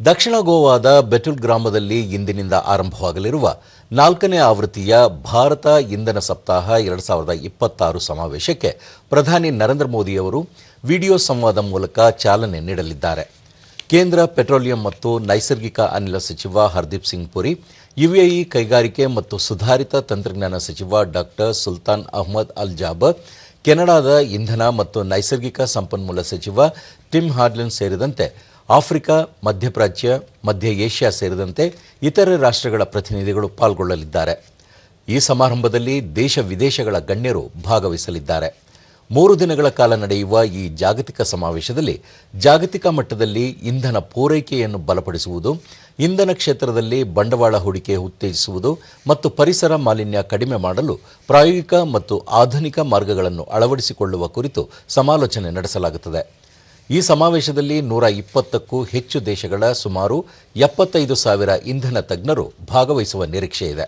ದಕ್ಷಿಣ ಗೋವಾದ ಬೆಟುಲ್ ಗ್ರಾಮದಲ್ಲಿ ಇಂದಿನಿಂದ ಆರಂಭವಾಗಲಿರುವ ನಾಲ್ಕನೇ ಆವೃತ್ತಿಯ ಭಾರತ ಇಂಧನ ಸಪ್ತಾಹ ಎರಡು ಸಾವಿರದ ಇಪ್ಪತ್ತಾರು ಸಮಾವೇಶಕ್ಕೆ ಪ್ರಧಾನಿ ನರೇಂದ್ರ ಮೋದಿಯವರು ವಿಡಿಯೋ ಸಂವಾದ ಮೂಲಕ ಚಾಲನೆ ನೀಡಲಿದ್ದಾರೆ. ಕೇಂದ್ರ ಪೆಟ್ರೋಲಿಯಂ ಮತ್ತು ನೈಸರ್ಗಿಕ ಅನಿಲ ಸಚಿವ ಹರ್ದೀಪ್ ಸಿಂಗ್ ಪುರಿ, ಯುಎಇ ಕೈಗಾರಿಕೆ ಮತ್ತು ಸುಧಾರಿತ ತಂತ್ರಜ್ಞಾನ ಸಚಿವ ಡಾಕ್ಟರ್ ಸುಲ್ತಾನ್ ಅಹ್ಮದ್ ಅಲ್ ಜಾಬರ್, ಕೆನಡಾದ ಇಂಧನ ಮತ್ತು ನೈಸರ್ಗಿಕ ಸಂಪನ್ಮೂಲ ಸಚಿವ ಟಿಮ್ ಹಾರ್ಲಿನ್ ಸೇರಿದಂತೆ ಆಫ್ರಿಕಾ, ಮಧ್ಯಪ್ರಾಚ್ಯ, ಮಧ್ಯ ಏಷ್ಯಾ ಸೇರಿದಂತೆ ಇತರೆ ರಾಷ್ಟ್ರಗಳ ಪ್ರತಿನಿಧಿಗಳು ಪಾಲ್ಗೊಳ್ಳಲಿದ್ದಾರೆ. ಈ ಸಮಾರಂಭದಲ್ಲಿ ದೇಶ ವಿದೇಶಗಳ ಗಣ್ಯರು ಭಾಗವಹಿಸಲಿದ್ದಾರೆ. ಮೂರು ದಿನಗಳ ಕಾಲ ನಡೆಯುವ ಈ ಜಾಗತಿಕ ಸಮಾವೇಶದಲ್ಲಿ ಜಾಗತಿಕ ಮಟ್ಟದಲ್ಲಿ ಇಂಧನ ಪೂರೈಕೆಯನ್ನು ಬಲಪಡಿಸುವುದು, ಇಂಧನ ಕ್ಷೇತ್ರದಲ್ಲಿ ಬಂಡವಾಳ ಹೂಡಿಕೆ ಉತ್ತೇಜಿಸುವುದು ಮತ್ತು ಪರಿಸರ ಮಾಲಿನ್ಯ ಕಡಿಮೆ ಮಾಡಲು ಪ್ರಾಯೋಗಿಕ ಮತ್ತು ಆಧುನಿಕ ಮಾರ್ಗಗಳನ್ನು ಅಳವಡಿಸಿಕೊಳ್ಳುವ ಕುರಿತು ಸಮಾಲೋಚನೆ ನಡೆಸಲಾಗುತ್ತದೆ. ಈ ಸಮಾವೇಶದಲ್ಲಿ ನೂರ ಇಪ್ಪತ್ತಕ್ಕೂ ಹೆಚ್ಚು ದೇಶಗಳ ಸುಮಾರು ಎಪ್ಪತ್ತೈದು ಸಾವಿರ ಇಂಧನ ತಜ್ಞರು ಭಾಗವಹಿಸುವ ನಿರೀಕ್ಷೆ ಇದೆ